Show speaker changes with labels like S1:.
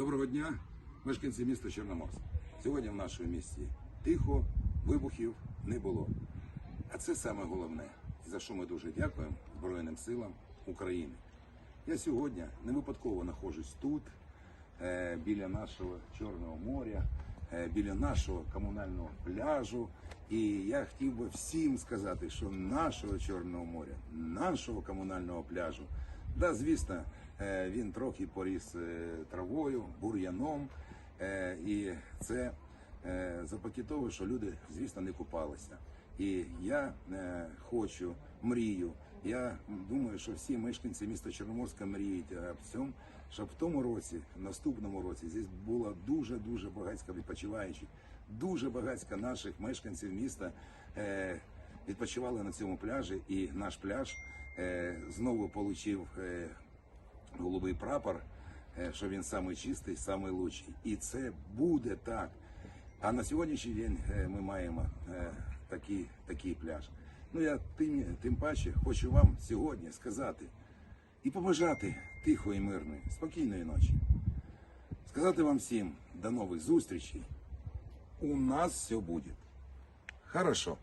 S1: Доброго дня, мешканці міста Чорноморськ. Сьогодні в нашому місті тихо, вибухів не було. А це саме головне, за що ми дуже дякуємо Збройним силам України. Я сьогодні не випадково знаходжусь тут, е, біля нашого Чорного моря, е, біля нашого комунального пляжу. І я хотів би всім сказати, що нашого Чорного моря, нашого комунального пляжу, да, звісно, він трохи поріс е, травою, бур'яном. Е, І це е, запакетовує, що люди, звісно, не купалися. І я е, хочу, мрію. Я думаю, що всі мешканці міста Чорноморська мріють об цьому, щоб в тому році, в наступному році, здесь було дуже дуже багатько відпочиваючих, дуже багатько наших мешканців міста е, відпочивали на цьому пляжі, і наш пляж е, знову отримав е, голубий прапор, е, що він самий чистий, самий лучший. І це буде так. А на сьогоднішній день е, ми маємо е, такий, такий пляж. Ну я тим, тим паче хочу вам сьогодні сказати і побажати тихої, мирної, спокійної ночі. Сказати вам всім до нових зустрічей. У нас все буде. Хорошо.